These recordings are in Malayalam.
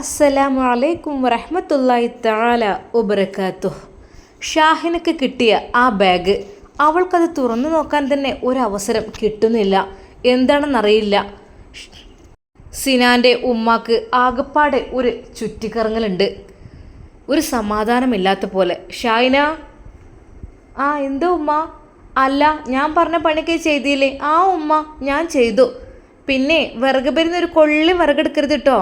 അസ്സലാമു അലൈക്കും വറഹ്മത്തുള്ളാഹി തആല വബറകാതുഹു. ഷാഹിനക്ക് കിട്ടിയ ആ ബാഗ് അവൾക്കത് തുറന്നു നോക്കാൻ തന്നെ ഒരവസരം കിട്ടുന്നില്ല. എന്താണെന്നറിയില്ല. സിനാന്റെ ഉമ്മാക്ക് ആകപ്പാടെ ഒരു ചുറ്റിക്കറങ്ങലുണ്ട്. ഒരു സമാധാനമില്ലാത്ത പോലെ. ഷാഹിന? ആ എന്തോ ഉമ്മ? അല്ല ഞാൻ പറഞ്ഞ പണിയൊക്കെ ചെയ്തില്ലേ? ആ ഉമ്മ ഞാൻ ചെയ്തു. പിന്നെ വിറക് പെരുന്ന ഒരു കൊള്ളി വിറകെടുക്കരുത് കേട്ടോ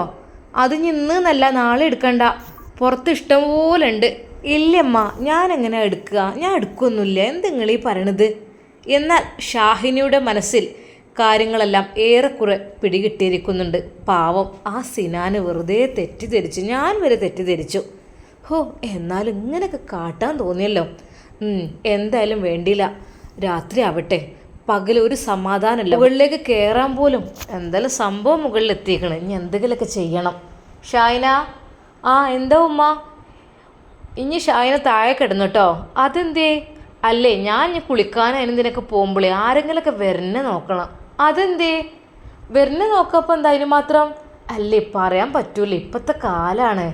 അത് എന്നല്ല നാളെ എടുക്കണ്ട. പുറത്ത് ഇഷ്ടംപോലെ ഉണ്ട്. ഇല്ലമ്മ ഞാൻ എങ്ങനെ എടുക്കുക? ഞാൻ എടുക്കൊന്നുമില്ല. എന്തെങ്ങൾ ഈ പറയണത്? എന്നാൽ ഷാഹിനിയുടെ മനസ്സിൽ കാര്യങ്ങളെല്ലാം ഏറെക്കുറെ പിടികിട്ടിയിരിക്കുന്നുണ്ട്. പാവം ആ സിനാന് വെറുതെ തെറ്റിദ്ധരിച്ചു. ഞാൻ വരെ തെറ്റിദ്ധരിച്ചു. ഹോ എന്നാൽ ഇങ്ങനെയൊക്കെ കാട്ടാൻ തോന്നിയല്ലോ. എന്തായാലും വേണ്ടിയില്ല. രാത്രി ആവട്ടെ പകൽ ഒരു സമാധാനമല്ല. മുകളിലേക്ക് കയറാൻ പോലും എന്തായാലും സംഭവം മുകളിൽ എത്തിക്കണം ഇനി എന്തെങ്കിലുമൊക്കെ ചെയ്യണം. ഷായന ആ എന്താ ഉമ്മ? ഇനി ഷായന താഴെ കിടന്നു കേട്ടോ അതെന്തേ? അല്ലേ ഞാൻ ഇനി കുളിക്കാൻ ഇതിനൊക്കെ പോകുമ്പോഴേ ആരെങ്കിലൊക്കെ വരണ നോക്കണം. അതെന്തേ? വരണ നോക്കപ്പോൾ എന്താ അതിന് മാത്രം? അല്ലേ പറയാൻ പറ്റൂല. ഇപ്പോഴത്തെ കാലാണ്.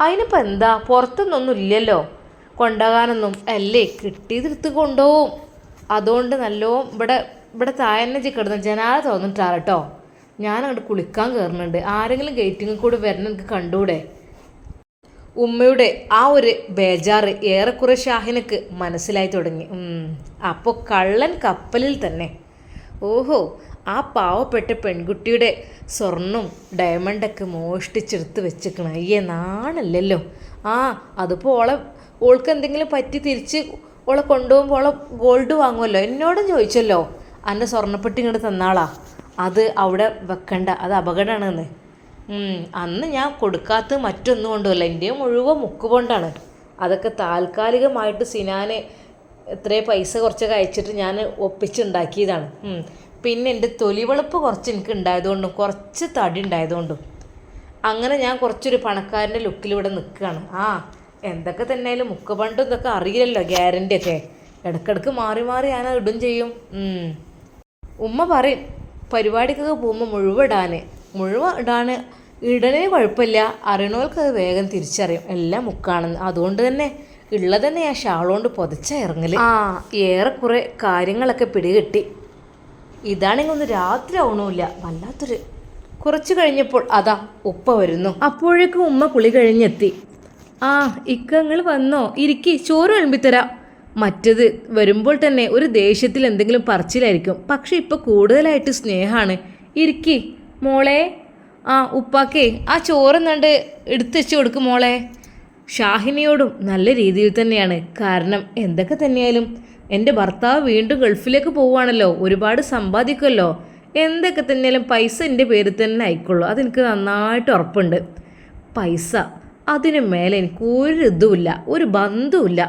അതിനിപ്പോൾ എന്താ? പുറത്തുനിന്നൊന്നും ഇല്ലല്ലോ. കൊണ്ടുപോകാനൊന്നും അല്ലേ കിട്ടിയതെടുത്ത് കൊണ്ടുപോവും അതുകൊണ്ട് നല്ലോ ഇവിടെ ഇവിടെ താഴെ കിടന്ന് ജനാല തോന്നിട്ടാണ് കേട്ടോ ഞാൻ അങ്ങോട്ട് കുളിക്കാൻ കയറുന്നുണ്ട് ആരെങ്കിലും ഗേറ്റിങ്ങിൽ കൂടെ വരണം എനിക്ക് കണ്ടൂടെ? ഉമ്മയുടെ ആ ഒരു ബേജാറ് ഏറെക്കുറെ ഷാഹിനക്ക് മനസ്സിലായി തുടങ്ങി. അപ്പോൾ കള്ളൻ കപ്പലിൽ തന്നെ. ഓഹോ ആ പാവപ്പെട്ട പെൺകുട്ടിയുടെ സ്വർണും ഡയമണ്ടൊക്കെ മോഷ്ടിച്ചെടുത്ത് വെച്ചേക്കണം. അയ്യേ നാണല്ലല്ലോ. ആ അതിപ്പോൾ ഓളെ ഓൾക്ക് എന്തെങ്കിലും പറ്റി തിരിച്ച് ഓളെ കൊണ്ടുപോകുമ്പോൾ ഓളെ ഗോൾഡ് വാങ്ങുമല്ലോ എന്നോടും ചോദിച്ചല്ലോ. അന്നെ സ്വർണപ്പെട്ടി ഇങ്ങോട്ട് തന്നാളാ. അത് അവിടെ വെക്കണ്ട അത് അപകടമാണെന്ന്. അന്ന് ഞാൻ കൊടുക്കാത്ത മറ്റൊന്നും കൊണ്ടുമല്ല എന്റെ മുഴുവൻ മുക്കുകൊണ്ടാണ് അതൊക്കെ താൽക്കാലികമായിട്ട് സിനാന് എത്രയോ പൈസ കുറച്ചൊക്കെ അയച്ചിട്ട് ഞാൻ ഒപ്പിച്ചുണ്ടാക്കിയതാണ്. പിന്നെ എന്റെ തൊലിവെളുപ്പ് കുറച്ച് എനിക്ക് ഉണ്ടായതുകൊണ്ടും കുറച്ച് തടി ഉണ്ടായതുകൊണ്ടും. അങ്ങനെ ഞാൻ കുറച്ചൊരു പണക്കാരന്റെ ലുക്കിൽ ഇവിടെ നിൽക്കുകയാണ്. ആ എന്തൊക്കെ തന്നെയായാലും മുക്കുപണ്ടും ഇതൊക്കെ അറിയില്ലല്ലോ ഗ്യാരണ്ടി ഒക്കെ ഇടക്കിടക്ക് മാറി മാറി ഞാൻ ഇടും ചെയ്യും. ഉമ്മ പറയും പരിപാടിക്കൊക്കെ പോകുമ്പോൾ മുഴുവൻ ഇടാന്. മുഴുവൻ ഇടാന്. ഇടണേ കുഴപ്പമില്ല. അറിയണവർക്ക് അത് വേഗം തിരിച്ചറിയും. എല്ലാം മുക്കാണെന്ന്. അതുകൊണ്ട് തന്നെ ഉള്ളത് തന്നെ ഞാൻ ഷാളുകൊണ്ട് പൊതച്ച ഇറങ്ങൽ. ആ. ഏറെക്കുറെ കാര്യങ്ങളൊക്കെ പിടികിട്ടി. ഇതാണെങ്കിൽ ഒന്ന് രാത്രി ആവണമില്ല വല്ലാത്തൊരു കുറച്ച് കഴിഞ്ഞപ്പോൾ അതാ ഉപ്പ വരുന്നു. അപ്പോഴേക്കും ഉമ്മ കുളി കഴിഞ്ഞെത്തി. ആ ഇക്കങ്ങൾ വന്നോ? ഇരിക്കി ചോറ് വിളമ്പിത്തരാം. മറ്റത് വരുമ്പോൾ തന്നെ ഒരു ദേഷ്യത്തിൽ എന്തെങ്കിലും പറച്ചിലായിരിക്കും. പക്ഷെ ഇപ്പോൾ കൂടുതലായിട്ട് സ്നേഹമാണ് ഇരിക്കി മോളെ. ആ ഉപ്പാക്കേ ആ ചോറ് നണ്ട് എടുത്തു വെച്ച് കൊടുക്കും മോളെ. ഷാഹിനിയോടും നല്ല രീതിയിൽ തന്നെയാണ്. കാരണം എന്തൊക്കെ തന്നെയായാലും എന്റെ ഭർത്താവ് വീണ്ടും ഗൾഫിലേക്ക് പോവുകയാണല്ലോ. ഒരുപാട് സമ്പാദിക്കുമല്ലോ. എന്തൊക്കെ തന്നെയാലും പൈസ എന്റെ പേരിൽ തന്നെ ആയിക്കോളൂ അതെനിക്ക് നന്നായിട്ട് ഉറപ്പുണ്ട്. പൈസ. അതിന് മേലെ എനിക്ക് ഒരു ഇതുമില്ല ഒരു ബന്ധവുമില്ല.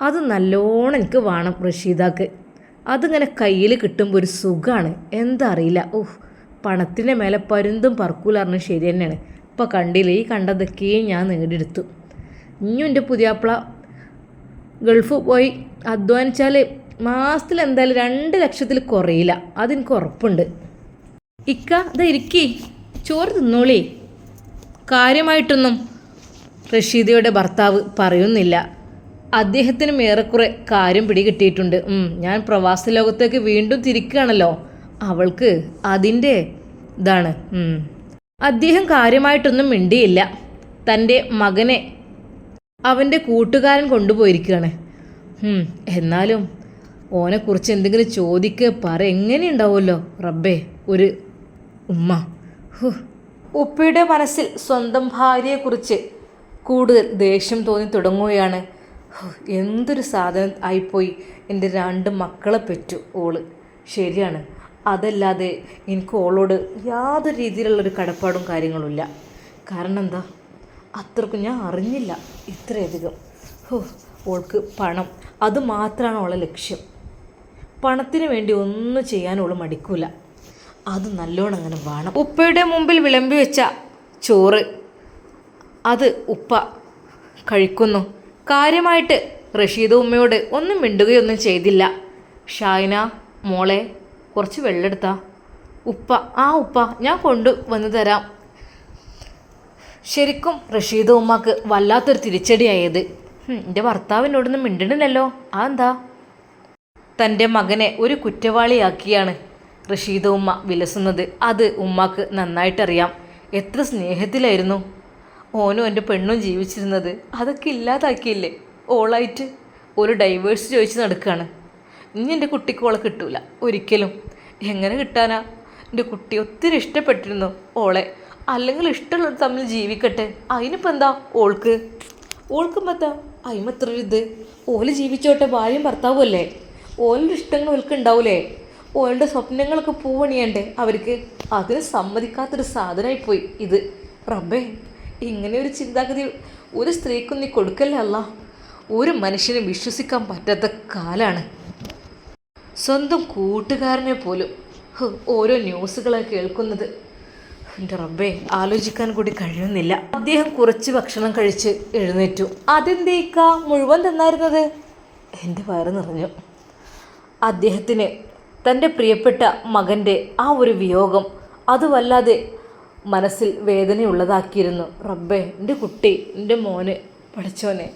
അത് നല്ലോണം എനിക്ക് വേണം റഷീദാക്ക്. അതിങ്ങനെ കയ്യിൽ കിട്ടുമ്പോൾ ഒരു സുഖമാണ് എന്താ അറിയില്ല. ഓഹ് പണത്തിന്റെ മേലെ പരുന്തും പറക്കൂല പറക്കൂലറിഞ്ഞ ശരി തന്നെയാണ്. ഇപ്പം കണ്ടില്ല ഈ കണ്ടതൊക്കെയും ഞാൻ നേടിയെടുത്തു. ഇനിയും എന്റെ പുതിയാപ്പിള ഗൾഫ് പോയി അധ്വാനിച്ചാൽ മാസത്തിൽ എന്തായാലും രണ്ട് ലക്ഷത്തിൽ കുറയില്ല. അതെനിക്ക് ഉറപ്പുണ്ട്. ഇക്ക ഇതാ ഇരിക്കേ. ചോറ് തിന്നോളി. കാര്യമായിട്ടൊന്നും റഷീദയുടെ ഭർത്താവ് പറയുന്നില്ല. അദ്ദേഹത്തിനും ഏറെക്കുറെ കാര്യം പിടികിട്ടിയിട്ടുണ്ട്. ഞാൻ പ്രവാസ ലോകത്തേക്ക് വീണ്ടും തിരിക്കുകയാണല്ലോ. അവൾക്ക് അതിന്റെ ഇതാണ്. അദ്ദേഹം കാര്യമായിട്ടൊന്നും മിണ്ടിയില്ല. തന്റെ മകനെ അവന്റെ കൂട്ടുകാരൻ കൊണ്ടുപോയിരിക്കുകയാണ്. എന്നാലും ഓനെക്കുറിച്ച് എന്തെങ്കിലും ചോദിക്കുക പറ എങ്ങനെയുണ്ടാവുമല്ലോ? റബ്ബേ ഒരു ഉമ്മ. ഉപ്പയുടെ മനസ്സിൽ സ്വന്തം ഭാര്യയെക്കുറിച്ച് കൂടുതൽ ദേഷ്യം തോന്നി തുടങ്ങുകയാണ്. എന്തൊരു സാധനം ആയിപ്പോയി. എന്റെ രണ്ട് മക്കളെ പെറ്റു ഓൾ. ശരിയാണ്. അതല്ലാതെ എനിക്ക് ഓളോട് യാതൊരു രീതിയിലുള്ളൊരു കടപ്പാടും കാര്യങ്ങളുമില്ല. കാരണം എന്താ അത്രക്കും ഞാൻ അറിഞ്ഞില്ല ഇത്രയധികം. ഓൾക്ക് പണം. അത് മാത്രമാണ് ഓളെ ലക്ഷ്യം. പണത്തിന് വേണ്ടി ഒന്നും ചെയ്യാൻ ഓൾ മടിക്കൂല. അത് നല്ലോണം അങ്ങനെ വേണം. ഉപ്പയുടെ മുമ്പിൽ വിളമ്പി വെച്ച ചോറ്. അത് ഉപ്പ കഴിക്കുന്നു. കാര്യമായിട്ട് റഷീദ് ഉമ്മയോട് ഒന്നും മിണ്ടുകയൊന്നും ചെയ്തില്ല. ഷായന മോളെ കുറച്ച് വെള്ളമെടുത്താ ഉപ്പ ആ ഉപ്പ ഞാൻ കൊണ്ടു വന്നു തരാം. ശരിക്കും റഷീദ് ഉമ്മക്ക് വല്ലാത്തൊരു തിരിച്ചടിയായത്. എന്റെ ഭർത്താവിനോടൊന്നും മിണ്ടണില്ലല്ലോ. എന്താ തന്റെ മകനെ ഒരു കുറ്റവാളിയാക്കിയാണ് റഷീദ് ഉമ്മ വിലസുന്നത്. അത് ഉമ്മാക്ക് നന്നായിട്ടറിയാം. എത്ര സ്നേഹത്തിലായിരുന്നു. ഓനും എന്റെ പെണ്ണും ജീവിച്ചിരുന്നത് അതൊക്കെ ഇല്ലാതാക്കിയില്ലേ? ഓളായിട്ട് ഒരു ഡൈവേഴ്സ് ചോദിച്ച് നടക്കുകയാണ് ഇനി എന്റെ കുട്ടിക്ക് ഓളെ കിട്ടൂല ഒരിക്കലും. എങ്ങനെ കിട്ടാനാ? എന്റെ കുട്ടി ഒത്തിരി ഇഷ്ടപ്പെട്ടിരുന്നു ഓളെ. അല്ലെങ്കിൽ ഇഷ്ടമുള്ളത് തമ്മിൽ ജീവിക്കട്ടെ. അതിനിപ്പോൾ എന്താ ഓൾക്ക്? ഓൾക്കും എന്താ? അയിമത്ര ഇത്. ഓൽ ജീവിച്ചോട്ടെ ഭാര്യയും ഭർത്താവും അല്ലേ? ഓലിന്റെ ഇഷ്ടങ്ങൾ ഓൾക്ക് ഉണ്ടാവൂലേ? ഓളുടെ സ്വപ്നങ്ങളൊക്കെ പൂവണിയണ്ടേ അവർക്ക്? അതിന് സമ്മതിക്കാത്തൊരു സാധനമായി പോയി ഇത്. റബ്ബേ. ഇങ്ങനെ ഒരു ചിന്താഗതി ഒരു സ്ത്രീക്കും നീ കൊടുക്കല്ലേ ഒരു മനുഷ്യനെ വിശ്വസിക്കാൻ പറ്റാത്ത കാലാണ്. സ്വന്തം കൂട്ടുകാരനെ പോലും ഓരോ ന്യൂസുകളെ കേൾക്കുന്നത്. എന്റെ റബ്ബേ ആലോചിക്കാൻ കൂടി കഴിയുന്നില്ല. അദ്ദേഹം കുറച്ച് ഭക്ഷണം കഴിച്ച് എഴുന്നേറ്റു. അതെന്തേക്ക മുഴുവൻ തന്നായിരുന്നത്? എന്റെ വയറ് നിറഞ്ഞു. അദ്ദേഹത്തിന് തന്റെ പ്രിയപ്പെട്ട മകന്റെ ആ ഒരു വിയോഗം അത് വല്ലാതെ മനസ്സിൽ വേദനയുള്ളതാക്കിയിരുന്നു. റബ്ബേ എന്റെ കുട്ടി എന്റെ മോന് പഠിച്ചോനെ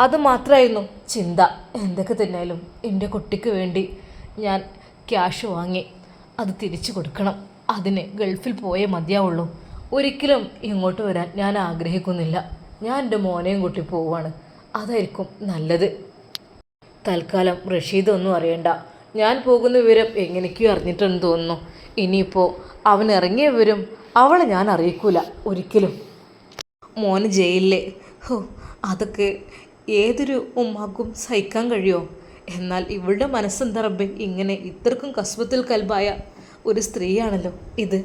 അത് മാത്രമായിരുന്നു ചിന്ത. എന്തൊക്കെ തന്നെയാലും എന്റെ കുട്ടിക്ക് വേണ്ടി ഞാൻ ക്യാഷ് വാങ്ങി അത് തിരിച്ചു കൊടുക്കണം. അതിന് ഗൾഫിൽ പോയേ മതിയാവുള്ളൂ. ഒരിക്കലും ഇങ്ങോട്ട് വരാൻ ഞാൻ ആഗ്രഹിക്കുന്നില്ല. ഞാൻ എന്റെ മോനെയും കൂട്ടി പോവുകയാണ് അതായിരിക്കും നല്ലത്. തൽക്കാലം റഷീദ് ഒന്നും അറിയണ്ട. ഞാൻ പോകുന്ന വിവരം എങ്ങനെയൊക്കെയോ അറിഞ്ഞിട്ടെന്ന് തോന്നുന്നു. ഇനിയിപ്പോൾ അവൻ ഇറങ്ങിയ വിവരം അവളെ ഞാൻ അറിയിക്കൂല ഒരിക്കലും. മോന് ജയിലിലെ. ഹോ അതൊക്കെ ഏതൊരു ഉമ്മാക്കും സഹിക്കാൻ കഴിയുമോ എന്നാൽ ഇവളുടെ മനസ്സെന്താ ഇങ്ങനെ ഇത്രക്കും കസ്ബത്തിൽ കൽബായ ഒരു സ്ത്രീയാണല്ലോ ഇത്.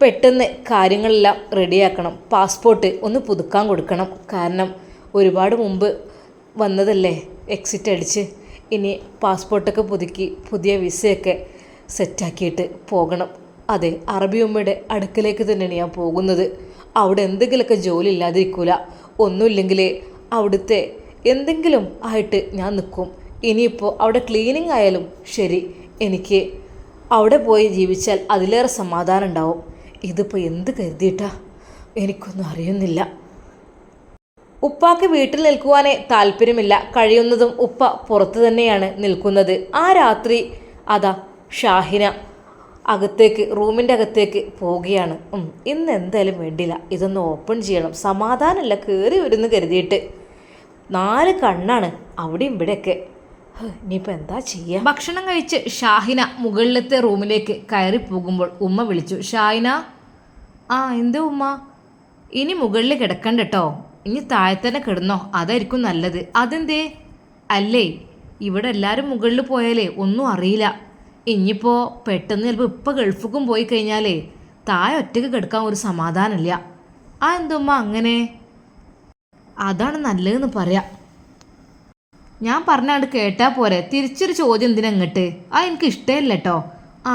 പെട്ടെന്ന് കാര്യങ്ങളെല്ലാം റെഡിയാക്കണം. പാസ്പോർട്ട് ഒന്ന് പുതുക്കാൻ കൊടുക്കണം. കാരണം ഒരുപാട് മുമ്പ് വന്നതല്ലേ എക്സിറ്റ് അടിച്ച്. ഇനി പാസ്പോർട്ടൊക്കെ പുതുക്കി പുതിയ വിസയൊക്കെ സെറ്റാക്കിയിട്ട് പോകണം. അതെ അറബി ഉമ്മയുടെ അടുക്കലേക്ക് തന്നെയാണ് ഞാൻ പോകുന്നത്. അവിടെ എന്തെങ്കിലുമൊക്കെ ജോലി ഇല്ലാതിരിക്കൂല. ഒന്നുമില്ലെങ്കിൽ അവിടുത്തെ എന്തെങ്കിലും ആയിട്ട് ഞാൻ നിൽക്കും ഇനിയിപ്പോൾ അവിടെ ക്ലീനിങ് ആയാലും ശരി. എനിക്ക് അവിടെ പോയി ജീവിച്ചാൽ അതിലേറെ സമാധാനം ഉണ്ടാവും. ഇതിപ്പോൾ എന്ത് കരുതിയിട്ടാ? എനിക്കൊന്നും അറിയുന്നില്ല. ഉപ്പാക്ക് വീട്ടിൽ നിൽക്കുവാനേ താല്പര്യമില്ല. കഴിയുന്നതും ഉപ്പ പുറത്തു തന്നെയാണ് നിൽക്കുന്നത്. ആ രാത്രി അതാ ഷാഹിന അകത്തേക്ക് റൂമിന്റെ അകത്തേക്ക് പോവുകയാണ്. ഇന്ന് എന്തായാലും വേണ്ടില്ല ഇതൊന്ന് ഓപ്പൺ ചെയ്യണം. സമാധാനമല്ല കയറി വരുന്നു കരുതിയിട്ട്. നാല് കണ്ണാണ് അവിടെയും ഇവിടെയൊക്കെ. ഇനിയിപ്പോൾ എന്താ ചെയ്യുക ഭക്ഷണം കഴിച്ച് ഷാഹിന മുകളിലത്തെ റൂമിലേക്ക് കയറി പോകുമ്പോൾ ഉമ്മ വിളിച്ചു. ഷാഹിന? ആ എന്താ ഉമ്മ? ഇനി മുകളിൽ കിടക്കണ്ട കേട്ടോ ഇനി താഴെ തന്നെ കിടന്നോ. അതായിരിക്കും നല്ലത്. അതെന്തേ? അല്ലേ? ഇവിടെ എല്ലാവരും മുകളിൽ പോയാലേ ഒന്നും അറിയില്ല. ഇനിയിപ്പോൾ പെട്ടെന്ന് ചിലപ്പോൾ ഇപ്പം ഗൾഫിക്കും പോയി കഴിഞ്ഞാലേ തായ ഒറ്റയ്ക്ക് കിടക്കാൻ ഒരു സമാധാനമില്ല. ആ എന്തുമ്മ അങ്ങനെ? അതാണ് നല്ലതെന്ന് പറയാം. ഞാൻ പറഞ്ഞാണ്ട് കേട്ടാൽ പോരെ. തിരിച്ചൊരു ചോദ്യം എന്തിനാ ഇങ്ങോട്ട്? ആ എനിക്ക് ഇഷ്ടമില്ല കേട്ടോ ആ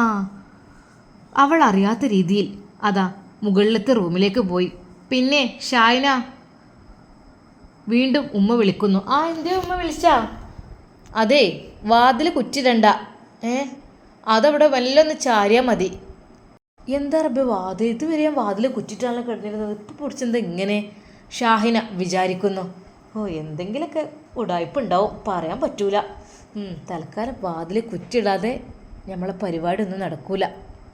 അവൾ അറിയാത്ത രീതിയിൽ. അതാ മുകളിലത്തെ റൂമിലേക്ക് പോയി. പിന്നെ ഷായന? വീണ്ടും ഉമ്മ വിളിക്കുന്നു. ആ എന്തേ ഉമ്മ വിളിച്ചാ? അതെ വാതിൽ കുറ്റിടണ്ട. ഏ? അതവിടെ വല്ലൊന്ന് ചാരിയാൽ മതി. എന്താ റബ്ബെ വാതിൽ? ഇതുവരെ ഞാൻ വാതിൽ കുറ്റിട്ടാണല്ലോ കിടന്നിരുന്നത്. ഇപ്പം പൊടിച്ചെന്താ ഇങ്ങനെ? ഷാഹിന വിചാരിക്കുന്നു. ഓ എന്തെങ്കിലുമൊക്കെ ഉടായ്പുണ്ടാവും. പറയാൻ പറ്റൂല. തൽക്കാലം വാതിൽ കുറ്റിടാതെ നമ്മളെ പരിപാടി ഒന്നും നടക്കൂല.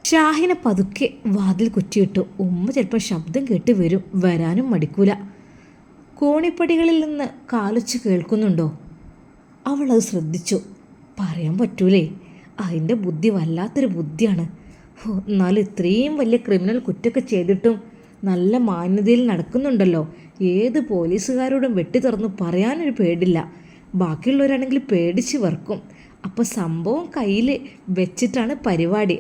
ഷാഹിന പതുക്കെ വാതിൽ കുറ്റിയിട്ടു. ഉമ്മ ചിലപ്പോൾ ശബ്ദം കേട്ട് വരും. വരാനും മടിക്കൂല. കോണിപ്പടികളിൽ നിന്ന് കാലൊച്ച് കേൾക്കുന്നുണ്ടോ? അവളത് ശ്രദ്ധിച്ചു. പറയാൻ പറ്റൂലേ. അതിന്റെ ബുദ്ധി വല്ലാത്തൊരു ബുദ്ധിയാണ്. എന്നാലും ഇത്രയും വലിയ ക്രിമിനൽ കുറ്റമൊക്കെ ചെയ്തിട്ടും നല്ല മാന്യതയിൽ നടക്കുന്നുണ്ടല്ലോ. ഏത് പോലീസുകാരോടും വെട്ടി തുറന്ന് പറയാനൊരു പേടില്ല. ബാക്കിയുള്ളവരാണെങ്കിൽ പേടിച്ച് വർക്കും അപ്പോൾ സംഭവം കയ്യിൽ വെച്ചിട്ടാണ് പരിപാടി.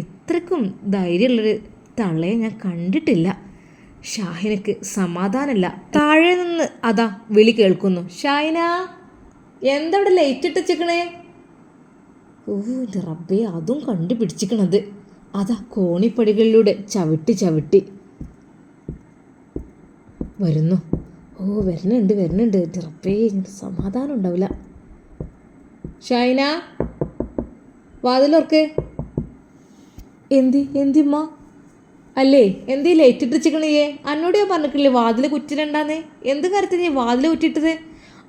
ഇത്രക്കും ധൈര്യമുള്ളൊരു തള്ളയെ ഞാൻ കണ്ടിട്ടില്ല. ഷാഹിനക്ക് സമാധാനമില്ല. താഴെ നിന്ന് അതാ വിളി കേൾക്കുന്നു. ഷാഹിന എന്താ അവിടെ ലൈറ്റ് ഇട്ടിച്ചിക്കണേ ഓ റബ്ബേ അതും കണ്ടുപിടിച്ചിക്കണത്. അതാ കോണിപ്പടികളിലൂടെ ചവിട്ടി ചവിട്ടി. വരുന്നു. ഓ വരുന്നുണ്ട് വരുന്നുണ്ട്. റബ്ബേ സമാധാനം ഉണ്ടാവില്ല. ഷൈന വാതിലോർക്ക് എന്തി എന്തിമ്മ? അല്ലേ എന്തേ ലൈറ്റ് ഇട്ടിച്ചിക്കണിയേ അന്നോട് ഞാൻ പറഞ്ഞിട്ടില്ലേ വാതിൽ കുറ്റിരണ്ടാന്നേ എന്ത് കാര്യത്തിന് നീ വാതിൽ കുറ്റിട്ടത്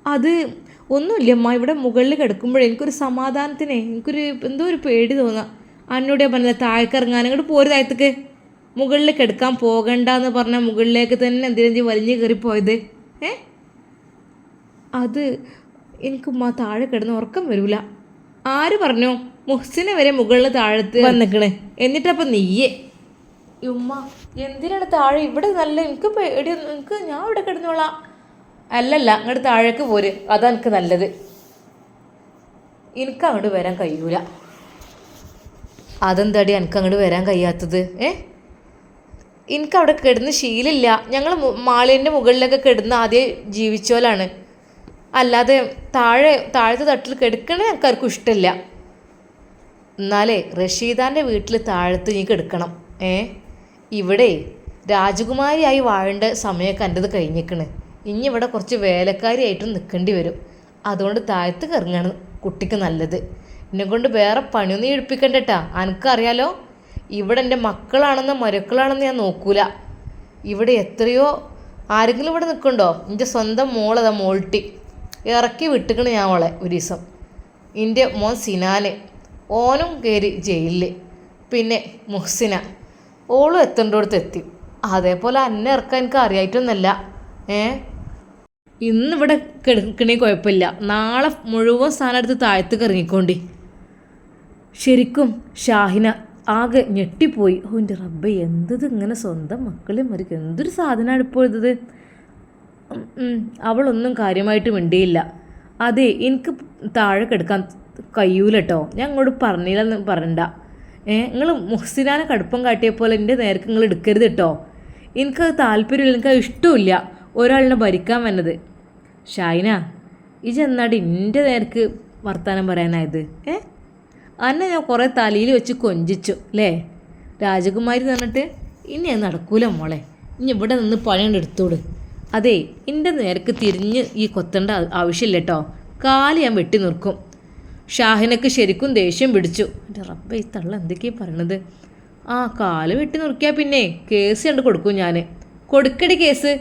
അത് ഒന്നുമില്ല അമ്മ. ഇവിടെ മുകളിൽ കിടക്കുമ്പോഴേ എനിക്കൊരു സമാധാനത്തിനെ എനിക്കൊരു എന്തോ ഒരു പേടി തോന്നാം. അന്നോട് പറഞ്ഞത് താഴേക്ക് ഇറങ്ങാൻ അങ്ങോട്ട് പോരു താഴത്തേക്ക്. മുകളിൽ കിടക്കാൻ പോകണ്ടെന്ന് പറഞ്ഞാൽ മുകളിലേക്ക് തന്നെ എന്തിനെന്തി വലിഞ്ഞു കയറി പോയത്? ഏ? അത് എനിക്ക് ഉമ്മ താഴെ കിടന്ന് ഉറക്കം വരൂല. ആര് പറഞ്ഞു മുഹ്സിനെ വരെ മുകളിൽ താഴത്ത് വന്നിക്കണേ. എന്നിട്ടപ്പം നീയേ. ഉമ്മ എന്തിനാണ് താഴെ? ഇവിടെ നല്ല എനിക്ക് പേടി എനിക്ക് ഞാൻ ഇവിടെ കിടന്നോളാം. അല്ലല്ല അങ്ങോട്ട് താഴേക്ക് പോര്. അതാ എനിക്ക് നല്ലത്. എനിക്ക് അങ്ങോട്ട് വരാൻ കഴിയൂല. അതെന്താടി എനിക്ക് അങ്ങോട്ട് വരാൻ കഴിയാത്തത്? ഏ? എനിക്ക് അവിടെ കിടന്ന് ശീലില്ല. ഞങ്ങൾ മാളിന്റെ മുകളിലൊക്കെ കിടന്ന് ആദ്യം ജീവിച്ചോലാണ്. അല്ലാതെ താഴെ താഴത്തെ തട്ടിൽ കിടക്കണേ ഞങ്ങൾക്കാർക്കും ഇഷ്ടമില്ല എന്നാലേ റഷീദാന്റെ വീട്ടിൽ താഴത്ത് നീ കിടക്കണം. ഏ? ഇവിടെ രാജകുമാരിയായി വാഴേണ്ട സമയമൊക്കെ എന്റെത് കഴിഞ്ഞിക്കണ്. ഇനി ഇവിടെ കുറച്ച് വേലക്കാരിയായിട്ടും നിൽക്കേണ്ടി വരും. അതുകൊണ്ട് താഴത്ത് കറങ്ങാണ് കുട്ടിക്ക് നല്ലത്. എന്നെ കൊണ്ട് വേറെ പണിയൊന്നും എടുപ്പിക്കണ്ടട്ടാ എനിക്കറിയാലോ ഇവിടെ എന്റെ മക്കളാണെന്ന് മരുക്കളാണെന്ന് ഞാൻ നോക്കൂല. ഇവിടെ എത്രയോ ആരെങ്കിലും ഇവിടെ നിൽക്കണ്ടോ എന്റെ സ്വന്തം മോളതാ മോൾട്ടി. ഇറക്കി വിട്ടുക്കണ് ഞാൻ അവളെ ഒരു ദിവസം. എന്റെ മോൻ സിനാനെ. ഓനും കയറി ജയിലിൽ പിന്നെ മുഹ്സിന. ഓളും എത്തേണ്ടടുത്ത് എത്തി. അതേപോലെ അന്നെ ഇറക്കാൻ എനിക്ക് അറിയായിട്ടൊന്നല്ല ഏ? ഇന്നിവിടെ കിടക്കണേ കുഴപ്പമില്ല. നാളെ മുഴുവൻ സാധനം എടുത്ത് താഴത്തേക്ക് കറങ്ങിക്കോണ്ടി ശരിക്കും ഷാഹിന ആകെ ഞെട്ടിപ്പോയി. ഓ എന്റെ റബ്ബെ എന്തത് ഇങ്ങനെ സ്വന്തം മക്കളെ മരിക്കും? എന്തൊരു സാധനമാണ് ഇപ്പോൾ ഇത്? അവളൊന്നും കാര്യമായിട്ട് മിണ്ടിയില്ല. അതെ എനിക്ക് താഴെ കിടക്കാൻ കഴിയൂല കേട്ടോ ഞാൻ ഇങ്ങോട്ട് പറഞ്ഞില്ലെന്ന് പറയണ്ട. ഏ നിങ്ങൾ മുഹ്സിനാനെ കടുപ്പം കാട്ടിയ പോലെ എന്റെ നേർക്ക് നിങ്ങൾ എടുക്കരുത് കേട്ടോ. എനിക്കത് താല്പര്യമില്ല എനിക്കത് ഇഷ്ടമില്ല ഒരാളിനെ ഭരിക്കാൻ വന്നത്. ഷൈന ഇജ് എന്നാട് എന്റെ നേർക്ക് വർത്താനം പറയാനായത്? ഏ? അന്നെ ഞാൻ കുറേ തലയിൽ വെച്ച് കൊഞ്ചിച്ചു അല്ലേ രാജകുമാരി തന്നിട്ട് ഇനി അത് നടക്കൂല മോളെ ഇനി ഇവിടെ നിന്ന് പണിയുണ്ട് എടുത്തോട്. അതെ എന്റെ നേർക്ക് തിരിഞ്ഞ് ഈ കൊത്തേണ്ട ആവശ്യമില്ല കേട്ടോ കാൽ ഞാൻ വെട്ടി നിർക്കും. ഷാഹിനക്ക് ശരിക്കും ദേഷ്യം പിടിച്ചു. എന്റെ റബ്ബ ഈ തള്ള എന്തൊക്കെയാണ് പറയണത്? ആ കാൽ വെട്ടി നുറുക്കിയാൽ പിന്നെ കേസ് കണ്ട് കൊടുക്കും ഞാൻ കൊടുക്കടി കേസ്.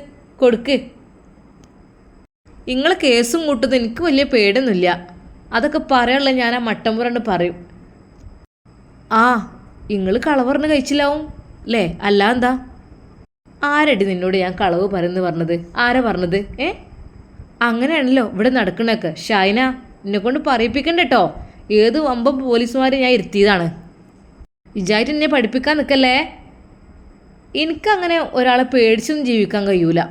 കൊടുക്ക്. നിങ്ങൾ കേസും കൂട്ടുന്നത് എനിക്ക് വലിയ പേടൊന്നുമില്ല. അതൊക്കെ പറയാനുള്ള ഞാൻ ആ മട്ടം പറയും. ആ നിങ്ങൾ കളവറിന് കഴിച്ചില്ലാവും അല്ലേ അല്ല എന്താ ആരടി നിന്നോട് ഞാൻ കളവ് പറയുന്നു പറഞ്ഞത്? ആരാ പറഞ്ഞത്? ഏ? അങ്ങനെയാണല്ലോ ഇവിടെ നടക്കണൊക്കെ ഷൈന എന്നെ കൊണ്ട് പറയിപ്പിക്കണ്ട കേട്ടോ ഏത് വമ്പം പോലീസുമാരെ ഞാൻ ഇരുത്തിയതാണ്. ഇജായിട്ട് എന്നെ പഠിപ്പിക്കാൻ നിൽക്കല്ലേ എനിക്കങ്ങനെ ഒരാളെ പേടിച്ചൊന്നും ജീവിക്കാൻ കഴിയൂല.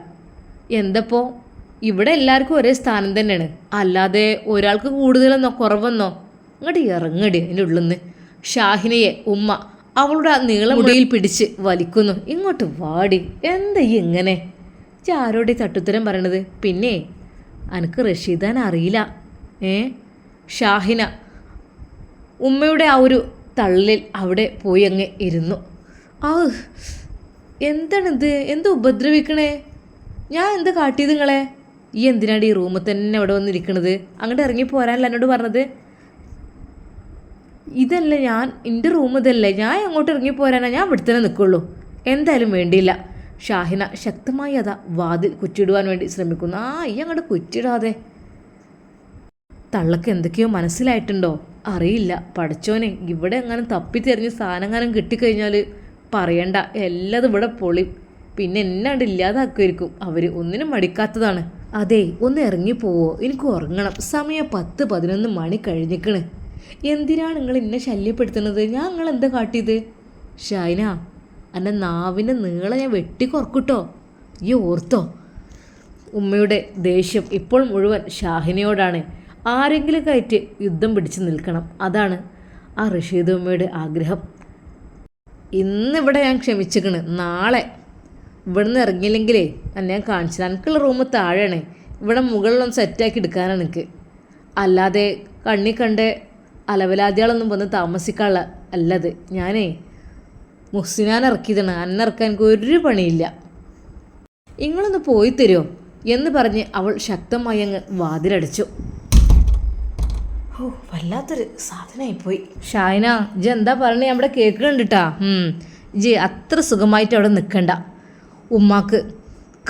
എന്തപ്പോ? ഇവിടെ എല്ലാവർക്കും ഒരേ സ്ഥാനം തന്നെയാണ്. അല്ലാതെ ഒരാൾക്ക് കൂടുതലെന്നോ കുറവെന്നോ ഇങ്ങോട്ട് ഇറങ്ങടി എന്റെ ഉള്ളിൽ നിന്ന് ഷാഹിനയെ ഉമ്മ അവളുടെ ആ നീളം മുടിയിൽ പിടിച്ച് വലിക്കുന്നു. ഇങ്ങോട്ട് വാടി. എന്താ ഈ ഇങ്ങനെ? ആരോടെ തട്ടുത്തരം പറയണത്? പിന്നെ എനിക്ക് റഷീദാൻ അറിയില്ല. ഏ? ഷാഹിന ഉമ്മയുടെ ആ ഒരു തള്ളിൽ അവിടെ പോയി അങ്ങ് ഇരുന്നു. ആ എന്താണിത് എന്ത് ഉപദ്രവിക്കണേ? ഞാൻ എന്ത് കാട്ടിയത് നിങ്ങളെ? ഈ എന്തിനാണ് ഈ റൂമിൽ തന്നെ അവിടെ വന്നിരിക്കണത്? അങ്ങോട്ട് ഇറങ്ങി പോരാനല്ല എന്നോട് പറഞ്ഞത്? ഇതല്ല ഞാൻ എന്റെ റൂം ഇതല്ലേ. ഞാൻ അങ്ങോട്ട് ഇറങ്ങി പോരാനാ? ഞാൻ ഇവിടെ തന്നെ നിൽക്കുള്ളൂ എന്തായാലും വേണ്ടിയില്ല. ഷാഹിന ശക്തമായി അതാ വാതിൽ കുറ്റിയിടുവാൻ വേണ്ടി ശ്രമിക്കുന്നു. ആ ഈ അങ്ങോട്ട് കുറ്റിയിടാതെ. തള്ളക്ക് എന്തൊക്കെയോ മനസ്സിലായിട്ടുണ്ടോ? അറിയില്ല. പഠിച്ചോനെ ഇവിടെ എങ്ങനെ തപ്പിത്തെറിഞ്ഞ് സാധനങ്ങാനും കിട്ടിക്കഴിഞ്ഞാൽ പറയണ്ട. എല്ലാതും ഇവിടെ പൊളി. പിന്നെ എന്നാണ്ട് ഇല്ലാതാക്കുമായിരിക്കും അവർ ഒന്നിനും മടിക്കാത്തതാണ്. അതെ ഒന്ന് ഇറങ്ങിപ്പോവോ എനിക്ക് ഉറങ്ങണം. സമയം പത്ത് പതിനൊന്ന് മണി കഴിഞ്ഞിക്കണ്. എന്തിനാണ് നിങ്ങൾ എന്നെ ശല്യപ്പെടുത്തുന്നത്? ഞാൻ നിങ്ങൾ എന്താ കാട്ടിയത്? ഷൈന എന്റെ നാവിന്റെ നീളം ഞാൻ വെട്ടി കുറക്കൂട്ടോ? ഈ ഓർത്തോ? ഉമ്മയുടെ ദേഷ്യം ഇപ്പോൾ മുഴുവൻ ഷാഹിനയോടാണ്. ആരെങ്കിലും കയറ്റി യുദ്ധം പിടിച്ച് നിൽക്കണം. അതാണ് ആ റഷീദ് ഉമ്മയുടെ ആഗ്രഹം. ഇന്നിവിടെ ഞാൻ ക്ഷമിച്ചിക്കണ്. നാളെ ഇവിടുന്ന് ഇറങ്ങിയില്ലെങ്കിലേ ഞാൻ കാണിച്ചു എനിക്കുള്ള റൂം താഴെയാണ്. ഇവിടെ മുകളിലൊന്ന് സെറ്റാക്കി എടുക്കാനാണ് എനിക്ക്. അല്ലാതെ കണ്ണി കണ്ട് അലവലാദികളൊന്നും വന്ന് താമസിക്കാനുള്ള അല്ലത്. ഞാനേ മുസ്ലിനാൻ ഇറക്കിയതാണ്. അന്നിറക്കാൻ എനിക്ക് ഒരു പണിയില്ല. നിങ്ങളൊന്ന് പോയി തരുമോ എന്ന് പറഞ്ഞ് അവൾ ശക്തമായി അങ്ങ് വാതിലടച്ചു. ഓ വല്ലാത്തൊരു സാധനമായി പോയി. ഷായന ഇജ് എന്താ പറഞ്ഞേ? നമ്മുടെ കേൾക്കുന്നുണ്ട് കേട്ടാ ജി അത്ര സുഖമായിട്ട് അവിടെ നിൽക്കണ്ട ഉമ്മാക്ക്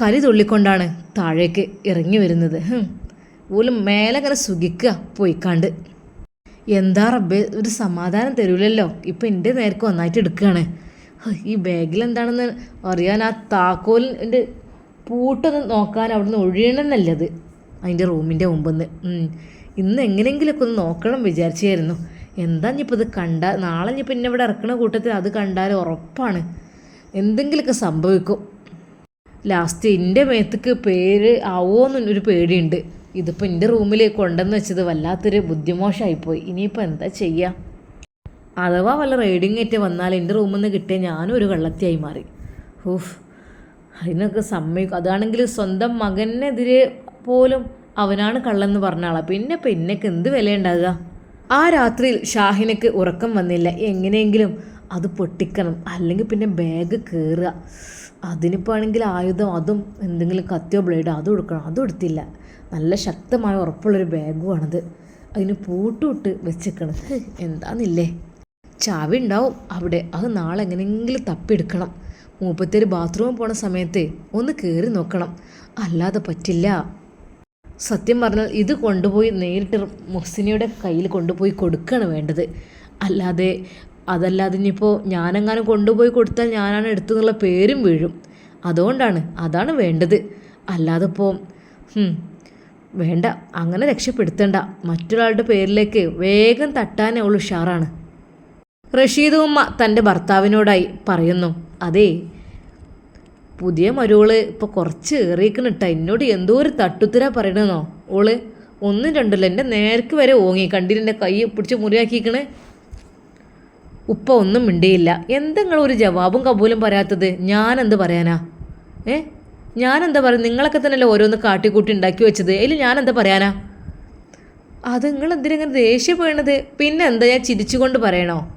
കരി തുള്ളിക്കൊണ്ടാണ് താഴേക്ക് ഇറങ്ങി വരുന്നത്. ഓലും മേലെ അങ്ങനെ സുഖിക്കുക പോയിക്കാണ്ട്. എന്താ റബ്ബേ ഒരു സമാധാനം തരൂലല്ലോ. ഇപ്പം എന്റെ നേർക്ക് ഒന്നായിട്ട് എടുക്കുകയാണ് ഈ ബാഗിൽ എന്താണെന്ന് അറിയാൻ ആ താക്കോലിന്റെ പൂട്ടൊന്ന് നോക്കാൻ അവിടുന്ന് ഒഴിയണമെന്നല്ലത് അതിന്റെ റൂമിന്റെ മുമ്പെന്ന്. ഇന്ന് എങ്ങനെയെങ്കിലുമൊക്കെ ഒന്ന് നോക്കണം വിചാരിച്ചായിരുന്നു. എന്താ ഇനിയിപ്പോൾ ഇത് കണ്ടാൽ നാളെ ഇനിയിപ്പോൾ ഇന്നിവിടെ ഇറക്കണ കൂട്ടത്തിൽ അത് കണ്ടാൽ ഉറപ്പാണ്. എന്തെങ്കിലുമൊക്കെ സംഭവിക്കും. ലാസ്റ്റ് എന്റെ മേത്തേക്ക് പേര് ആവോന്നൊരു പേടിയുണ്ട്. ഇതിപ്പോൾ എന്റെ റൂമിൽ കൊണ്ടെന്ന് വെച്ചത് വല്ലാത്തൊരു ബുദ്ധിമോശമായിപ്പോയി ഇനിയിപ്പോൾ എന്താ ചെയ്യുക അഥവാ വല്ല റൈഡിങ് ഏറ്റ് വന്നാൽ എന്റെ റൂമിൽ നിന്ന് കിട്ടിയ ഞാനും ഒരു വെള്ളത്തിയായി മാറി. ഹൂഫ് അതിനൊക്കെ സമ്മതിക്കും. അതാണെങ്കിൽ സ്വന്തം മകനെതിരെ പോലും അവനാണ് കള്ളെന്ന് പറഞ്ഞ ആളാ. പിന്നെ പിന്നെക്ക് എന്ത് വിലയുണ്ടാകുക ആ രാത്രിയിൽ ഷാഹിനക്ക് ഉറക്കം വന്നില്ല. എങ്ങനെയെങ്കിലും അത് പൊട്ടിക്കണം. അല്ലെങ്കിൽ പിന്നെ ബാഗ് കയറുക അതിനിപ്പോൾ ആണെങ്കിൽ ആയുധം അതും എന്തെങ്കിലും കത്തിയോ ബ്ലേഡോ അതും എടുക്കണം. അതും എടുത്തില്ല. നല്ല ശക്തമായ ഉറപ്പുള്ളൊരു ബാഗുമാണത് അതിന് പൂട്ടുവിട്ട് വെച്ചേക്കണം. എന്താന്നില്ലേ? ചാവി ഉണ്ടാവും അവിടെ. അത് നാളെ എങ്ങനെയെങ്കിലും തപ്പിയെടുക്കണം. മൂപ്പത്തേര് ബാത്റൂമിൽ പോണ സമയത്ത് ഒന്ന് കയറി നോക്കണം. അല്ലാതെ പറ്റില്ല. സത്യം പറഞ്ഞാൽ ഇത് കൊണ്ടുപോയി നേരിട്ട് മുഹ്സിനയുടെ കയ്യിൽ കൊണ്ടുപോയി കൊടുക്കുകയാണ് വേണ്ടത്. അല്ലാതെ അതല്ലാതെ ഇനിയിപ്പോൾ ഞാനെങ്ങാനും കൊണ്ടുപോയി കൊടുത്താൽ ഞാനാണ് എടുത്തെന്നുള്ള പേരും വീഴും. അതുകൊണ്ടാണ് അതാണ് വേണ്ടത്. അല്ലാതെ ഇപ്പോൾ വേണ്ട അങ്ങനെ രക്ഷപ്പെടുത്തണ്ട. മറ്റൊരാളുടെ പേരിലേക്ക് വേഗം തട്ടാൻ അവൾ ഉഷാറാണ്. റഷീദ് ഉമ്മ തന്റെ ഭർത്താവിനോടായി പറയുന്നു അതേ പുതിയ മരുവൾ ഇപ്പോൾ കുറച്ച് ഏറിയിക്കണിട്ട എന്നോട് എന്തോ ഒരു തട്ടുത്തര പറയണെന്നോ? ഓൾ ഒന്നും രണ്ടല്ല എന്റെ നേർക്ക് വരെ ഓങ്ങി. കണ്ടിട്ട് എന്റെ കൈ പിടിച്ച് മുറിയാക്കിക്കണ് ഉപ്പ ഒന്നും മിണ്ടിയില്ല. എന്തെങ്കിലും ഒരു ജവാബും കബൂലും പറയാത്തത് ഞാൻ എന്ത് പറയാനാ? ഏ? ഞാൻ എന്താ പറയുക നിങ്ങളൊക്കെ തന്നെയല്ലേ ഓരോന്ന് കാട്ടിക്കൂട്ടി ഉണ്ടാക്കി വെച്ചത്. അതിൽ ഞാൻ എന്താ പറയാനാ? അത് നിങ്ങൾ എന്തിനെങ്ങനെ ദേഷ്യപ്പെടണത് പിന്നെ എന്താ ഞാൻ ചിരിച്ചുകൊണ്ട് പറയണോ?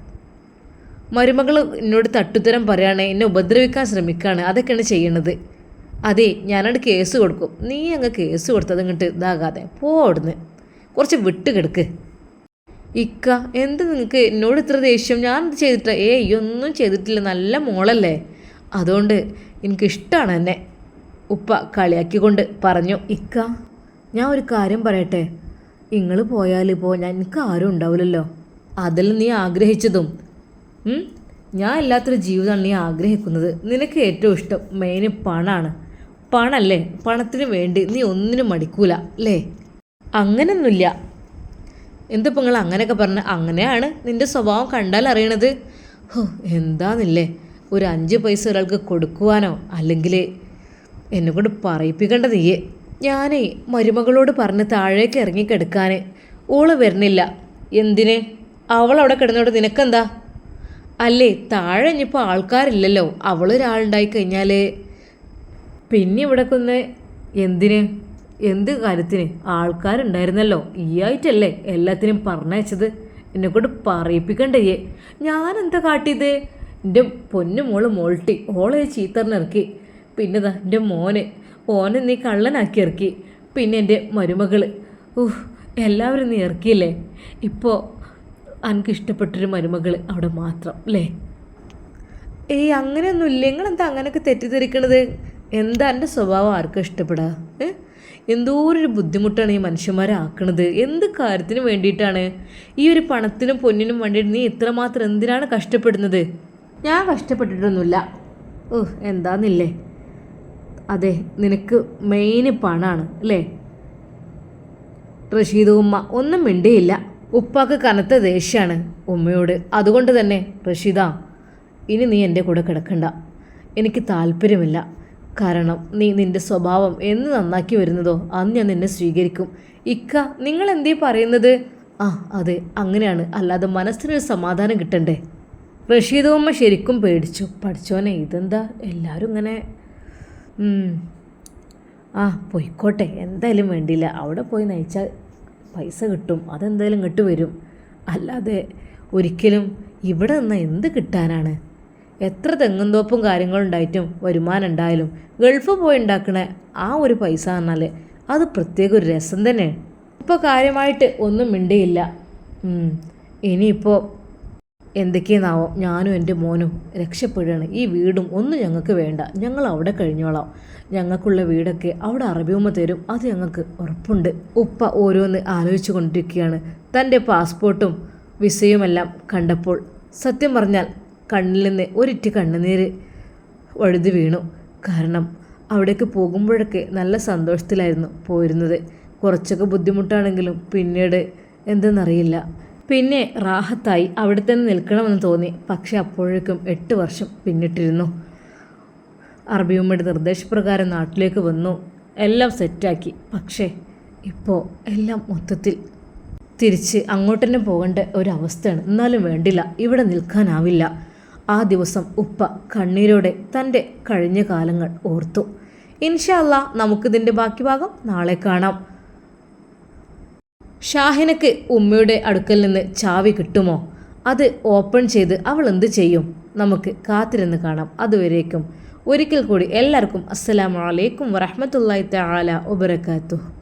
മരുമകൾ എന്നോട് തട്ടുത്തരം പറയാണ് എന്നെ ഉപദ്രവിക്കാൻ ശ്രമിക്കുകയാണ് അതൊക്കെയാണ് ചെയ്യണത്. അതെ ഞാനോട് കേസ് കൊടുക്കും. നീ അങ്ങ് കേസ് കൊടുത്തത് ഇങ്ങോട്ട് ഇതാകാതെ. പോ അവിടുന്ന്. കുറച്ച് വിട്ട് കിടക്ക്. ഇക്ക എന്ത് നിങ്ങൾക്ക് എന്നോട് ഇത്ര ദേഷ്യം. ഞാൻ ചെയ്തിട്ടില്ല. ഏയ് ഒന്നും ചെയ്തിട്ടില്ല. നല്ല മോളല്ലേ? അതുകൊണ്ട് എനിക്കിഷ്ടമാണ് എന്നെ. ഉപ്പ കളിയാക്കിക്കൊണ്ട് പറഞ്ഞു ഇക്ക ഞാൻ ഒരു കാര്യം പറയട്ടെ? നിങ്ങൾ പോയാൽ ഇപ്പോൾ ഞാൻ എനിക്ക് ആരും ഉണ്ടാവില്ലല്ലോ. അതിൽ നീ ആഗ്രഹിച്ചതും ഞാൻ ഇല്ലാത്തൊരു ജീവിതമാണ് നീ ആഗ്രഹിക്കുന്നത്. നിനക്ക് ഏറ്റവും ഇഷ്ടം മെയിന് പണമാണ് പണല്ലേ? പണത്തിന് വേണ്ടി നീ ഒന്നിനും മടിക്കൂല അല്ലേ? അങ്ങനെയൊന്നുമില്ല എന്തിപ്പോൾ നിങ്ങൾ അങ്ങനെയൊക്കെ പറഞ്ഞ അങ്ങനെയാണ് നിന്റെ സ്വഭാവം കണ്ടാൽ അറിയണത്? ഹോ എന്താന്നില്ലേ? ഒരു അഞ്ച് പൈസ ഒരാൾക്ക് കൊടുക്കുവാനോ? അല്ലെങ്കിൽ എന്നെ കൊണ്ട് പറയിപ്പിക്കേണ്ട നീയേ. ഞാനേ മരുമകളോട് പറഞ്ഞ് താഴേക്ക് ഇറങ്ങിക്കിടക്കാൻ ഓൾ വരണില്ല എന്തിന്? അവൾ അവിടെ കിടന്നോട് നിനക്കെന്താ? അല്ലേ താഴെ ഇനിയിപ്പോൾ ആൾക്കാരില്ലല്ലോ. അവളൊരാളുണ്ടായി കഴിഞ്ഞാൽ പിന്നെ ഇവിടെ കൊന്ന് എന്തിന്? എന്ത് കാര്യത്തിന് ആൾക്കാരുണ്ടായിരുന്നല്ലോ? ഈ ആയിട്ടല്ലേ എല്ലാത്തിനും പറഞ്ഞയച്ചത്? എന്നെക്കൊണ്ട് പറയിപ്പിക്കണ്ടേ ഞാൻ എന്താ കാട്ടിയത്? എന്റെ പൊന്നു മോൾ മോൾട്ടി ഓളെ ചീത്തറിനിറക്കി പിന്നെ ദാ എന്റെ മോന് ഓനെ നീ കള്ളനാക്കി ഇറക്കി. പിന്നെ എന്റെ മരുമകൾ. ഊഹ് എല്ലാവരും നീ ഇറക്കിയില്ലേ? ഇപ്പോൾ എനിക്ക് ഇഷ്ടപ്പെട്ടൊരു മരുമകൾ അവിടെ മാത്രം അല്ലേ? ഏയ് അങ്ങനെയൊന്നുമില്ല. നിങ്ങളെന്താ അങ്ങനെയൊക്കെ തെറ്റിദ്ധരിക്കണത്? എന്താ എന്റെ സ്വഭാവം? ആർക്കും ഇഷ്ടപ്പെടാ? ഏ ഒരു ബുദ്ധിമുട്ടാണ് ഈ മനുഷ്യന്മാരെ ആക്കണത് എന്ത് കാര്യത്തിന് വേണ്ടിയിട്ടാണ്? ഈ ഒരു പണത്തിനും പൊന്നിനും വേണ്ടിയിട്ട് നീ ഇത്രമാത്രം എന്തിനാണ് കഷ്ടപ്പെടുന്നത്? ഞാൻ കഷ്ടപ്പെട്ടിട്ടൊന്നുമില്ല. ഓ എന്താന്നില്ലേ? അതെ നിനക്ക് മെയിൻ പണമാണ് അല്ലേ? റഷീദ് ഉമ്മ ഒന്നും മിണ്ടിയില്ല. ഉപ്പാക്ക് കനത്ത ദേഷ്യമാണ് ഉമ്മയോട്. അതുകൊണ്ട് തന്നെ റഷീദ ഇനി നീ എന്റെ കൂടെ കിടക്കണ്ട. എനിക്ക് താല്പര്യമില്ല. കാരണം നീ നിന്റെ സ്വഭാവം എന്ന് നന്നാക്കി വരുന്നതോ അന്ന് ഞാൻ നിന്നെ സ്വീകരിക്കും. ഇക്ക നിങ്ങൾ എന്തേ പറയുന്നത്? ആ അതെ അങ്ങനെയാണ്. അല്ലാതെ മനസ്സിനൊരു സമാധാനം കിട്ടണ്ടേ? റഷീദ് ഉമ്മ ശരിക്കും പേടിച്ചു. പഠിച്ചോനെ ഇതെന്താ? എല്ലാവരും ഇങ്ങനെ ആ പോയിക്കോട്ടെ എന്തായാലും വേണ്ടിയില്ല. അവിടെ പോയി നയിച്ചാൽ പൈസ കിട്ടും. അതെന്തായാലും ഇങ്ങോട്ട് വരും. അല്ലാതെ ഒരിക്കലും ഇവിടെ നിന്ന് എന്ത് കിട്ടാനാണ്? എത്ര തെങ്ങും തോപ്പും കാര്യങ്ങളുണ്ടായിട്ടും വരുമാനം ഉണ്ടായാലും ഗൾഫ് പോയി ഉണ്ടാക്കണ ആ ഒരു പൈസ എന്നാൽ അത് പ്രത്യേക ഒരു രസം തന്നെ. ഇപ്പോൾ കാര്യമായിട്ട് ഒന്നും മിണ്ടിയില്ല. ഇനിയിപ്പോൾ എന്തൊക്കെയെന്നാവോ ഞാനും എന്റെ മോനും രക്ഷപ്പെടുകയാണ്. ഈ വീടും ഒന്നും ഞങ്ങൾക്ക് വേണ്ട. ഞങ്ങൾ അവിടെ കഴിഞ്ഞോളാം. ഞങ്ങൾക്കുള്ള വീടൊക്കെ അവിടെ അറബിയമ്മ തരും. അത് ഞങ്ങൾക്ക് ഉറപ്പുണ്ട്. ഉപ്പ ഓരോന്ന് ആലോചിച്ചു കൊണ്ടിരിക്കുകയാണ് തന്റെ പാസ്പോർട്ടും വിസയുമെല്ലാം കണ്ടപ്പോൾ സത്യം പറഞ്ഞാൽ കണ്ണിൽ നിന്ന് ഒരിറ്റ് കണ്ണുനീര് വഴുതി വീണു. കാരണം അവിടേക്ക് പോകുമ്പോഴൊക്കെ നല്ല സന്തോഷത്തിലായിരുന്നു പോയിരുന്നത്. കുറച്ചൊക്കെ ബുദ്ധിമുട്ടാണെങ്കിലും പിന്നീട് എന്തെന്നറിയില്ല. പിന്നെ റാഹത്തായി അവിടെ തന്നെ നിൽക്കണമെന്ന് തോന്നി. പക്ഷെ അപ്പോഴേക്കും എട്ട് വർഷം പിന്നിട്ടിരുന്നു. അറബിയമ്മയുടെ നിർദ്ദേശപ്രകാരം നാട്ടിലേക്ക് വന്നു. എല്ലാം സെറ്റാക്കി. പക്ഷേ ഇപ്പോൾ എല്ലാം മൊത്തത്തിൽ തിരിച്ച് അങ്ങോട്ട് തന്നെ പോകേണ്ട ഒരവസ്ഥയാണ് എന്നാലും വേണ്ടില്ല. ഇവിടെ നിൽക്കാനാവില്ല. ആ ദിവസം ഉപ്പ കണ്ണീരോടെ തന്റെ കഴിഞ്ഞ കാലങ്ങൾ ഓർത്തു. ഇൻഷല്ല നമുക്കിതിന്റെ ബാക്കി ഭാഗം നാളെ കാണാം. ഷാഹിനക്ക് ഉമ്മയുടെ അടുക്കൽ നിന്ന് ചാവി കിട്ടുമോ? അത് ഓപ്പൺ ചെയ്ത് അവൾ എന്ത് ചെയ്യും? നമുക്ക് കാത്തിരുന്ന് കാണാം. അതുവരേക്കും. ഒരിക്കൽ കൂടി എല്ലാവർക്കും അസ്സലാമു അലൈക്കും വറഹ്മത്തുള്ളാഹി തആല വബറകാതുഹു